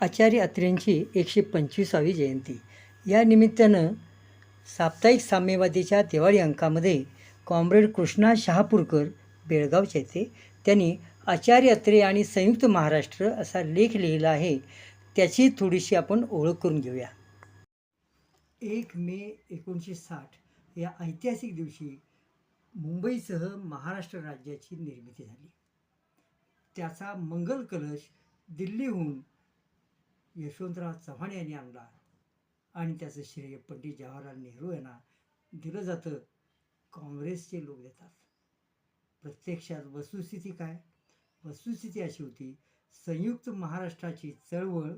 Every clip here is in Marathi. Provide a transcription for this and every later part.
आचार्य अत्रेंची एकशे पंचवीसावी जयंती. या निमित्तानं साप्ताहिक साम्यवादीच्या दिवाळी अंकामध्ये कॉम्रेड कृष्णा शहापूरकर बेळगावचे येथे त्यांनी आचार्य अत्रे आणि संयुक्त महाराष्ट्र असा लेख लिहिला आहे. त्याची थोडीशी आपण ओळख करून घेऊया. एक मे एकोणीसशे साठ या ऐतिहासिक दिवशी मुंबईसह महाराष्ट्र राज्याची निर्मिती झाली. त्याचा मंगल कलश दिल्लीहून यशवंतराव चव्हाण यांनी आणला. आणि त्याचं श्रेय पंडित जवाहरलाल नेहरू यांना दिलं जातं. काँग्रेसचे लोक देतात. प्रत्यक्षात वस्तुस्थिती काय? वस्तुस्थिती अशी होती संयुक्त महाराष्ट्राची चळवळ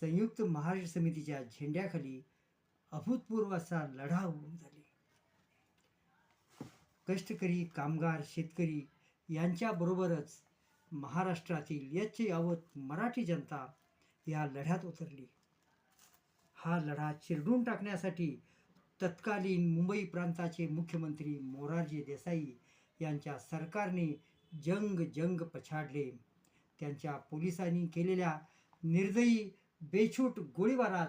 संयुक्त महाराष्ट्र समितीच्या झेंड्याखाली अभूतपूर्व असा लढा होऊन झाली. कष्टकरी कामगार शेतकरी यांच्याबरोबरच महाराष्ट्रातील यच्च यावत मराठी जनता या लढ्यात उतरली. हा लढा चिरडून टाकण्यासाठी तत्कालीन मुंबई प्रांताचे मुख्यमंत्री मोरारजी देसाई यांच्या सरकारने जंग जंग पछाडले. त्यांच्या पोलिसांनी केलेल्या निर्दयी बेछूट गोळीबारात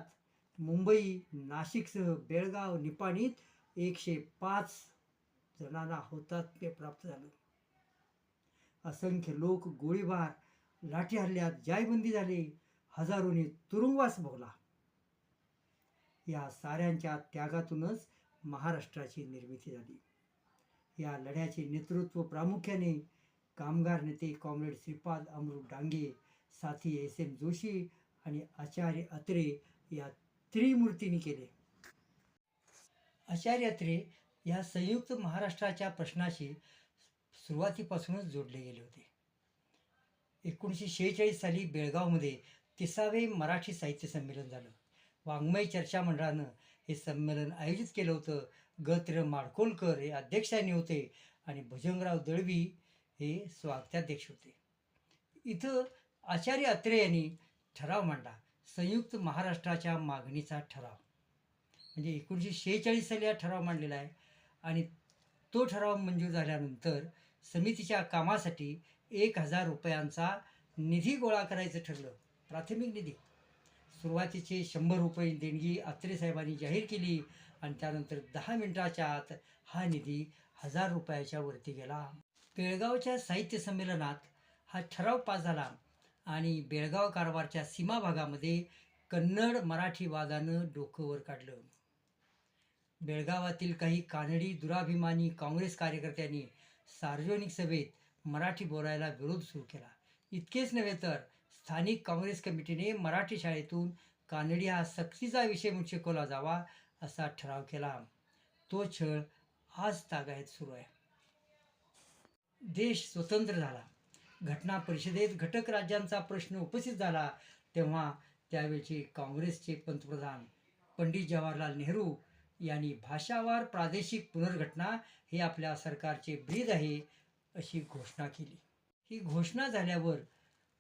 मुंबई नाशिकसह बेळगाव निपाणीत एकशे पाच जणांना हौतात्म्य प्राप्त झालं. असंख्य लोक गोळीबार लाठी हल्ल्यात जायबंदी झाले. हजारोने तुरुंगवास भोगला. या साऱ्यांच्या त्यागातूनच महाराष्ट्राची निर्मिती झाली. या लढ्याचे नेतृत्व प्रामुख्याने कामगार नेते कॉम्रेड श्रीपाद अमृत डांगे साथी एस एम जोशी आणि आचार्य अत्रे या त्रिमूर्तींनी केले. आचार्य अत्रे या संयुक्त महाराष्ट्राच्या प्रश्नाशी सुरुवातीपासूनच जोडले गेले होते. एकोणीसशे शेहेचाळीस साली बेळगावमध्ये तिसावे मराठी साहित्य संमेलन झालं. वाङ्मय चर्चा मंडळानं हे संमेलन आयोजित केलं होतं. गत्र माडकोलकर हे अध्यक्षांनी होते आणि भुजंगराव दळवी हे स्वागताध्यक्ष होते. इथं आचार्य अत्रे यांनी ठराव मांडला. संयुक्त महाराष्ट्राच्या मागणीचा ठराव. म्हणजे एकोणीसशे शेहेचाळीस साली हा ठराव मांडलेला आहे आणि तो ठराव मंजूर झाल्यानंतर समितीच्या कामासाठी एक हजार रुपयांचा निधी गोळा करायचं ठरलं. प्राथमिक निधी. सुरुवातीचे शंभर रुपये देणगी अत्रे साहेबांनी जाहीर केली आणि त्यानंतर दहा मिनिटाच्या आत हा निधी हजार रुपयाच्या वरती गेला. बेळगावच्या साहित्य संमेलनात हा ठराव पास झाला आणि बेळगाव कारभारच्या सीमा भागामध्ये कन्नड मराठी वादानं डोकं वर काढलं. बेळगावातील काही कानडी दुराभिमानी काँग्रेस कार्यकर्त्यांनी सार्वजनिक सभेत मराठी बोलायला विरोध सुरू केला. इतकेच नव्हे तर स्थानिक काँग्रेस कमिटीने मराठी शाळेतून कानडी हा सक्तीचा विषय म्हणून शिकवला जावा असा ठराव केला. तो छळ आज तागायत सुरू आहे. देश स्वतंत्र झाला. घटना परिषदेत घटक राज्यांचा प्रश्न उपस्थित झाला तेव्हा त्यावेळचे काँग्रेसचे पंतप्रधान पंडित जवाहरलाल नेहरू यांनी भाषावार प्रादेशिक पुनर्घटना हे आपल्या सरकारचे ब्रीद आहे अशी घोषणा केली. ही घोषणा झाल्यावर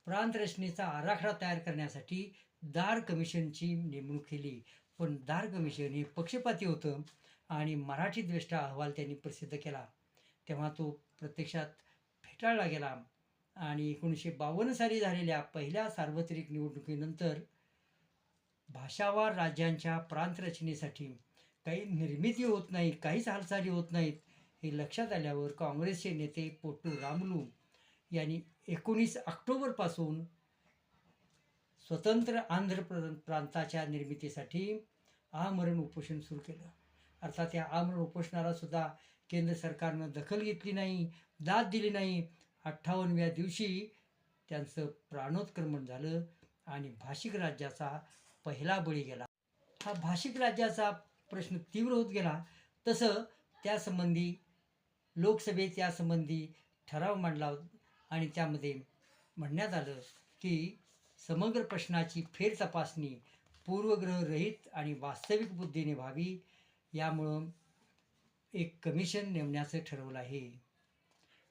प्रांतरचनेचा आराखडा तयार करण्यासाठी दार कमिशनची नेमणूक केली. पण दार कमिशन हे पक्षपाती होतं आणि मराठी द्वेष्टा अहवाल त्यांनी प्रसिद्ध केला. तेव्हा तो प्रत्यक्षात फेटाळला गेला आणि एकोणीसशे बावन्न साली झालेल्या पहिल्या सार्वत्रिक निवडणुकीनंतर भाषावार राज्यांच्या प्रांतरचनेसाठी काही निर्मिती होत नाही काहीच हालचाली होत नाहीत हे लक्षात आल्यावर काँग्रेसचे नेते पोटू रामलू यांनी एकोणीस ऑक्टोबरपासून स्वतंत्र आंध्र प्र प्रांताच्या निर्मितीसाठी आमरण उपोषण सुरू केलं. अर्थात या आमरण उपोषणाला सुद्धा केंद्र सरकारनं दखल घेतली नाही दाद दिली नाही. अठ्ठावन्नव्या दिवशी त्यांचं प्राणोत्क्रमण झालं आणि भाषिक राज्याचा पहिला बळी गेला. हा भाषिक राज्याचा प्रश्न तीव्र होत गेला. तसं त्यासंबंधी लोकसभेत यासंबंधी ठराव मांडला आणि त्यामध्ये म्हणण्यात आलं की समग्र प्रश्नाची फेर तपासणी पूर्वग्रहरहित आणि वास्तविक बुद्धीने व्हावी यामुळं एक कमिशन नेमण्याचं ठरवलं आहे.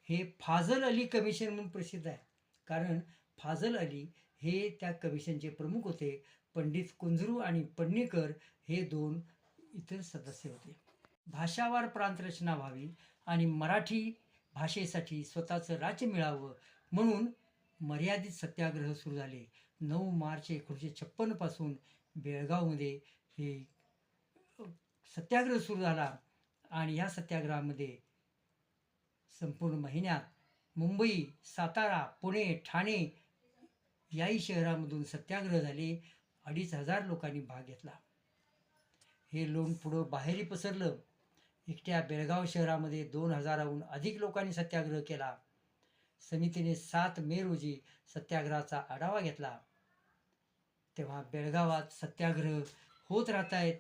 हे फाजल अली कमिशन म्हणून प्रसिद्ध आहे. कारण फाजल अली हे त्या कमिशनचे प्रमुख होते. पंडित कुंजरू आणि पडणीकर हे दोन इतर सदस्य होते. भाषावार प्रांत रचना व्हावी आणि मराठी भाषेसाठी स्वतःचं राज्य मिळावं म्हणून मर्यादित सत्याग्रह सुरू झाले. नऊ मार्च एकोणीसशे छप्पन्नपासून बेळगावमध्ये हे सत्याग्रह सुरू झाला आणि या सत्याग्रहामध्ये संपूर्ण महिन्यात मुंबई सातारा पुणे ठाणे याही शहरामधून सत्याग्रह झाले. अडीच हजार लोकांनी भाग घेतला. हे लोण पुढं बाहेरही पसरलं. एकट्या बेळगाव शहरामध्ये दोन हजाराहून अधिक लोकांनी सत्याग्रह केला. समितीने सात मे रोजी सत्याग्रहाचा आढावा घेतला. तेव्हा बेळगावात सत्याग्रह होत राहत आहेत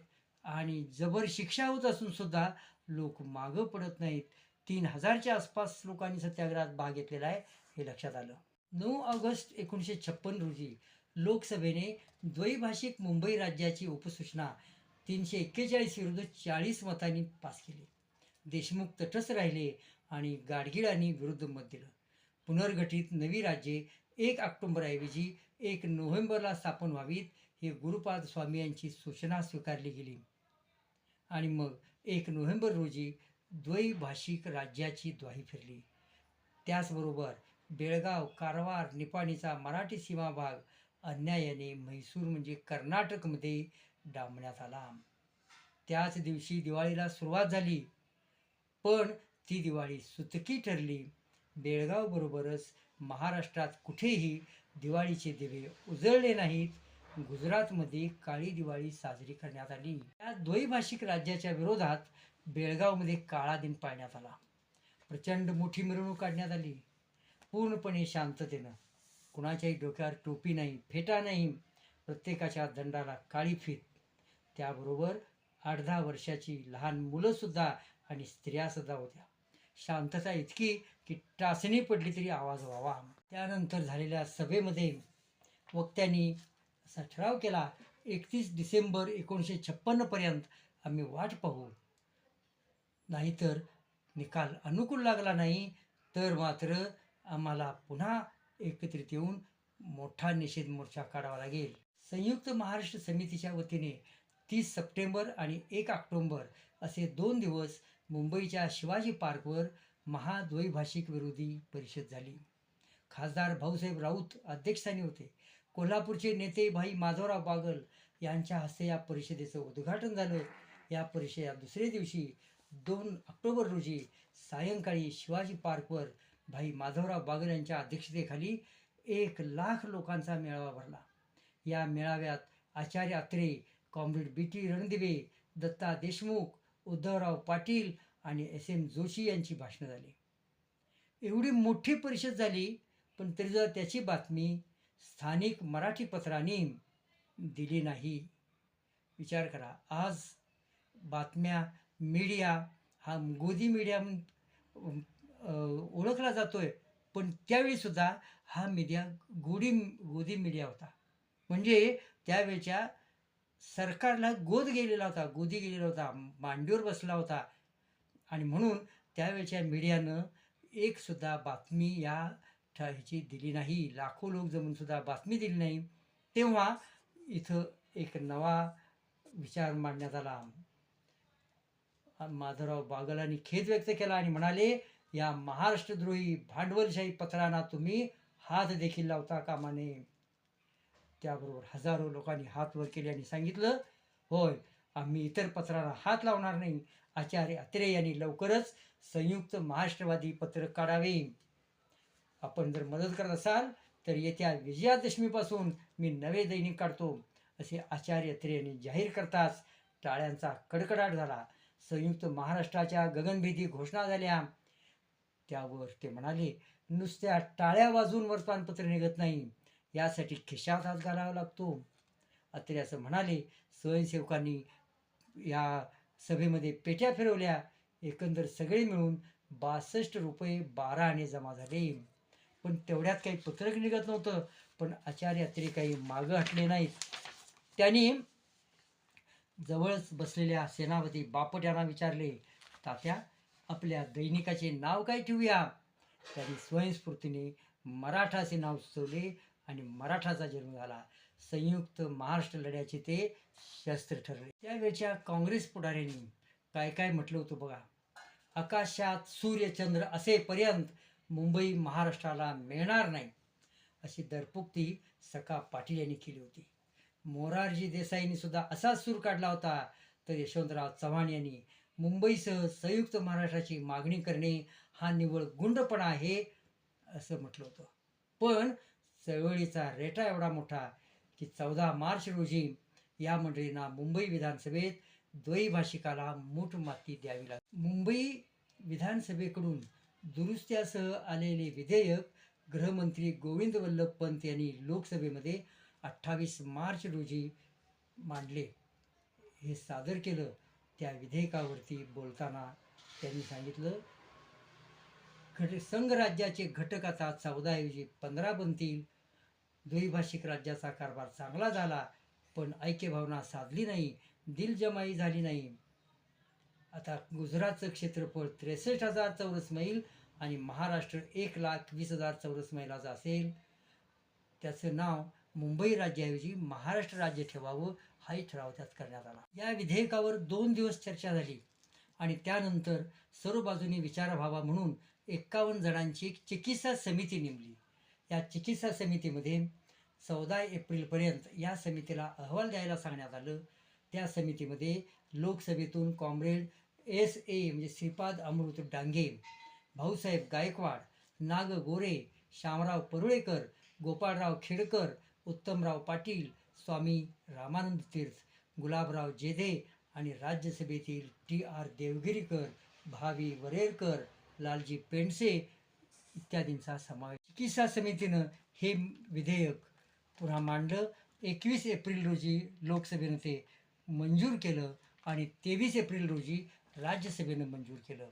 आणि जबर शिक्षा होत असून सुद्धा लोक मागं पडत नाहीत. तीन हजारच्या आसपास लोकांनी सत्याग्रहात भाग घेतलेला आहे हे लक्षात आलं. नऊ ऑगस्ट एकोणीसशे छप्पन रोजी लोकसभेने द्वैभाषिक मुंबई राज्याची उपसूचना तीनशे एक्केचाळीस विरुद्ध चाळीस मतांनी पास केले. देशमुख तटस्थ राहिले आणि गाडगिळांनी विरुद्ध मत दिलं. पुनर्गठित नवी राज्ये एक ऑक्टोबरऐवजी एक नोव्हेंबरला स्थापन व्हावीत हे गुरुपाद स्वामी यांची सूचना स्वीकारली गेली. आणि मग एक नोव्हेंबर रोजी द्वैभाषिक राज्याची द्वाही फिरली. त्याचबरोबर बेळगाव कारवार निपाणीचा मराठी सीमा भाग अन्यायाने म्हैसूर म्हणजे कर्नाटकमध्ये डांबण्यात आला त्याच दिवशी दिवाळीला सुरुवात झाली. पण ती दिवाळी सुतकी ठरली. बेळगावबरोबरच महाराष्ट्रात कुठेही दिवाळीचे दिवे उजळले नाहीत. गुजरातमध्ये काळी दिवाळी साजरी करण्यात आली. या द्वैभाषिक राज्याच्या विरोधात बेळगावमध्ये काळा दिन पाळण्यात आला. प्रचंड मोठी मिरवणूक काढण्यात आली. पूर्णपणे शांततेनं. कुणाच्याही डोक्यावर टोपी नाही फेटा नाही. प्रत्येकाच्या दंडाला काळी फित. त्याबरोबर आठ दहा वर्षाची लहान मुलंसुद्धा आणि स्त्रियासुद्धा होत्या. शांतता इतकी की टाचणी पडली तरी आवाज व्हावा. त्यानंतर झालेल्या सभेमध्ये वक्त्यांनी असा ठराव केला एकतीस डिसेंबर एकोणीसशे छप्पन्नपर्यंत आम्ही वाट पाहू. नाहीतर निकाल अनुकूल लागला नाही तर मात्र आम्हाला पुन्हा एकत्रित येऊन मोठा निषेध मोर्चा काढावा लागेल. संयुक्त महाराष्ट्र समितीच्या वतीने तीस सप्टेंबर आणि एक ऑक्टोंबर असे दोन दिवस मुंबईच्या शिवाजी पार्कवर महाद्वैभाषिक विरोधी परिषद झाली. खासदार भाऊसाहेब राऊत अध्यक्षस्थानी होते. कोल्हापूरचे नेते भाई माधवराव बागल यांच्या हस्ते या परिषदेचं उद्घाटन झालं. या परिषदेच्या दुसऱ्या दिवशी दोन ऑक्टोबर रोजी सायंकाळी शिवाजी पार्कवर भाई माधवराव बागल यांच्या अध्यक्षतेखाली एक लाख लोकांचा मेळावा भरला. या मेळाव्यात Acharya Atre comrade B T Ranadive Datta Deshmukh Uddhavrao Patil आणि एस एम जोशी यांची भाषणं झाली. एवढी मोठी परिषद झाली पण तरी जर त्याची बातमी स्थानिक मराठी पत्रांनी दिली नाही. विचार करा आज बातम्या मीडिया हा गोदी मीडिया ओळखला जातो आहे पण त्यावेळीसुद्धा हा मीडिया गोडी गोदी मीडिया होता. म्हणजे त्यावेळच्या सरकारला गोद गेलेला होता गोदी गेलेला होता मांडीवर बसला होता. आणि म्हणून त्यावेळच्या मीडियानं एकसुद्धा बातमी या ह्याची दिली नाही. लाखो लोक जमूनसुद्धा बातमी दिली नाही. तेव्हा इथं एक नवा विचार मांडण्यात आला. माधवराव बागलांनी खेद व्यक्त केला आणि म्हणाले या महाराष्ट्रद्रोही भांडवलशाही पत्रांना तुम्ही हात देखील लावता कामा नये. त्याबरोबर हजारो लोकांनी हात वर केले आणि सांगितलं होय आम्ही इतर पत्रांना हात लावणार नाही. आचार्य अत्रे यांनी लवकरच संयुक्त महाराष्ट्रवादी पत्र काढावे. आपण जर मदत करत असाल तर येत्या विजयादशमीपासून मी नवे दैनिक काढतो असे आचार्य अत्रे यांनी जाहीर करताच टाळ्यांचा कडकडाट झाला. संयुक्त महाराष्ट्राच्या गगनभेदी घोषणा झाल्या. त्यावर ते म्हणाले नुसत्या टाळ्या वाजून वर्तमानपत्र निघत नाही. यासाठी खिशात हात घालावा लागतो. अत्रे असं म्हणाले स्वयंसेवकांनी या सभेमध्ये पेट्या फिरवल्या. एकंदर सगळे मिळून बासष्ट रुपये बारा आणे जमा झाले. पण तेवढ्यात काही पत्रक निघत नव्हतं. पण आचार्य अत्रे काही मागं हटले नाहीत. त्यांनी जवळच बसलेल्या सेनापती बापट यांना विचारले तात्या आपल्या दैनिकाचे नाव काय ठेवूया? त्यांनी स्वयंस्फूर्तीने मराठा असे नाव सुचवले आणि मराठाचा जन्म झाला. संयुक्त महाराष्ट्र लढ्याचे ते शस्त्र ठरले. त्यावेळच्या काँग्रेस पुढाऱ्यांनी काय काय म्हटलं होतं बघा. आकाशात सूर्यचंद्र असेपर्यंत मुंबई महाराष्ट्राला मिळणार नाही अशी दरपुक्ती सखा पाटील यांनी केली होती. मोरारजी देसाईंनी सुद्धा असाच सूर काढला होता तर यशवंतराव चव्हाण यांनी मुंबईसह संयुक्त महाराष्ट्राची मागणी करणे हा निव्वळ गुंडपणा आहे असं म्हटलं होतं. पण चळवळीचा रेटा एवढा मोठा की चौदा मार्च रोजी या मंडळींना मुंबई विधानसभेत द्वैभाषिकाला मूठ माती द्यावी लागली. मुंबई विधानसभेकडून दुरुस्त्यासह आलेले विधेयक गृहमंत्री गोविंद वल्लभ पंत यांनी लोकसभेमध्ये अठ्ठावीस मार्च रोजी मांडले. हे सादर केलं त्या विधेयकावरती बोलताना त्यांनी सांगितलं घट संघराज्याचे घटक आता चौदाऐवजी पंधरा बनतील. द्वैभाषिक राज्याचा कारभार चांगला झाला पण ऐक्यभावना साधली नाही दिलजमाई झाली नाही. आता गुजरातचं क्षेत्रफळ त्रेसष्ट हजार चौरस मैल आणि महाराष्ट्र एक लाख वीस हजार चौरस मैलाचं असेल. त्याचं नाव मुंबई राज्याऐवजी महाराष्ट्र राज्य ठेवावं हाही ठराव त्यात करण्यात आला. या विधेयकावर दोन दिवस चर्चा झाली आणि त्यानंतर सर्व बाजूनी विचार व्हावा म्हणून एक्कावन्न जणांची एक चिकित्सा समिती नेमली. या चिकित्सा समितीमध्ये चौदा एप्रिलपर्यंत या समितीला अहवाल द्यायला सांगण्यात आलं. त्या समितीमध्ये लोकसभेतून कॉम्रेड एस ए म्हणजे श्रीपाद अमृत डांगे भाऊसाहेब गायकवाड नाग गोरे श्यामराव परुळेकर गोपाळराव खेडकर उत्तमराव पाटील स्वामी रामानंद तीर्थ गुलाबराव जेधे आणि राज्यसभेतील टी आर देवगिरीकर भावी वरेरकर लालजी पेंडसे इत्यादींचा समावेश. चिकित्सा समितीनं हे विधेयक पुन्हा मांडलं एकवीस एप्रिल रोजी लोकसभेनं ते मंजूर केलं आणि तेवीस एप्रिल रोजी राज्यसभेनं मंजूर केलं.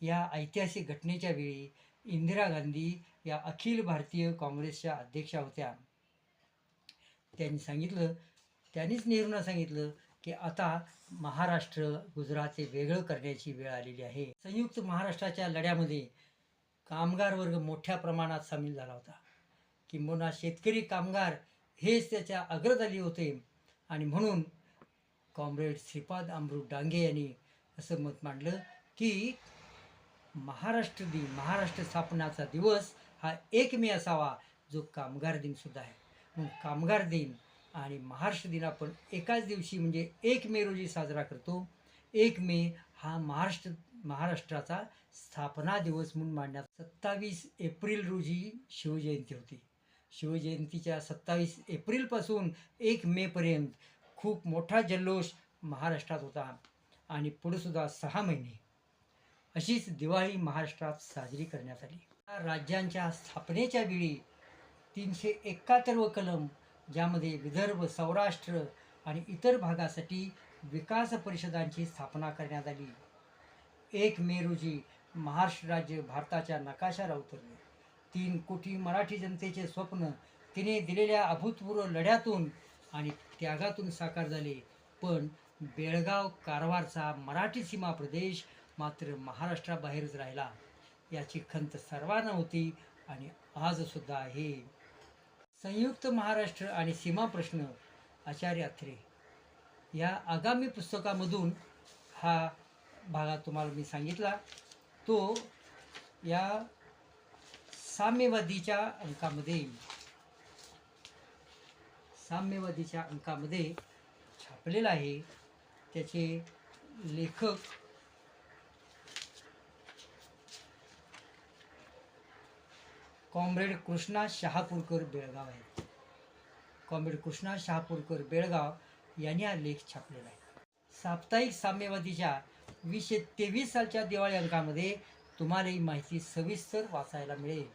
या ऐतिहासिक घटनेच्या वेळी इंदिरा गांधी या अखिल भारतीय काँग्रेसच्या अध्यक्षा होत्या. त्यांनी सांगितलं त्यांनीच नेहरूंना सांगितलं की आता महाराष्ट्र गुजरात हे वेगळं करण्याची वेळ आलेली आहे. संयुक्त महाराष्ट्राच्या लढ्यामध्ये कामगार वर्ग मोठ्या प्रमाणात सामील झाला होता. किंबहुना शेतकरी कामगार हेच त्याच्या अग्रदली होते. आणि म्हणून कॉम्रेड श्रीपाद अमृत डांगे यांनी असं मत मांडलं की महाराष्ट्र दिन महाराष्ट्र स्थापनाचा दिवस हा एक मे असावा जो कामगार दिनसुद्धा आहे. मग कामगार दिन आणि महाराष्ट्र दिन आपण एकाच दिवशी म्हणजे एक मे रोजी साजरा करतो. एक मे हा महाराष्ट्र महाराष्ट्राचा स्थापना दिवस म्हणून मांडण्यात सत्तावीस एप्रिल रोजी शिवजयंती होती. शिवजयंतीच्या सत्तावीस एप्रिलपासून एक मेपर्यंत खूप मोठा जल्लोष महाराष्ट्रात होता आणि पुढेसुद्धा सहा महिने अशीच दिवाळी महाराष्ट्रात साजरी करण्यात आली. राज्यांच्या स्थापनेच्या वेळी तीनशे एकाहत्तरवं कलम ज्यामध्ये विदर्भ सौराष्ट्र आणि इतर भागासाठी विकास परिषदांची स्थापना करण्यात आली. एक मे रोजी महाराष्ट्र राज्य भारताच्या नकाशावर उतरले. तीन कोटी मराठी जनतेचे स्वप्न तिने दिलेल्या अभूतपूर्व लढ्यातून आणि त्यागातून साकार झाले. पण बेळगाव कारवारचा मराठी सीमा प्रदेश मात्र महाराष्ट्राबाहेरच राहिला. याची खंत सर्वांना होती आणि आजसुद्धा आहे. संयुक्त महाराष्ट्र आणि सीमा प्रश्न आचार्य अत्रे. या आगामी पुस्तकामधून हा भागात तुम्हाला मी सांगितला. तो या साम्यवादीच्या अंकामध्ये साम्यवादीच्या अंकामध्ये छापलेला आहे. त्याचे लेखक कॉम्रेड कृष्णा शहापूरकर बेळगाव आहेत कॉम्रेड कृष्णा शहापूरकर बेळगाव यांनी हा लेख छापलेला आहे. साप्ताहिक साम्यवादीच्या वीसशे तेवीस सालच्या दिवाळी अंकामध्ये तुम्हाला ही माहिती सविस्तर वाचायला मिळेल.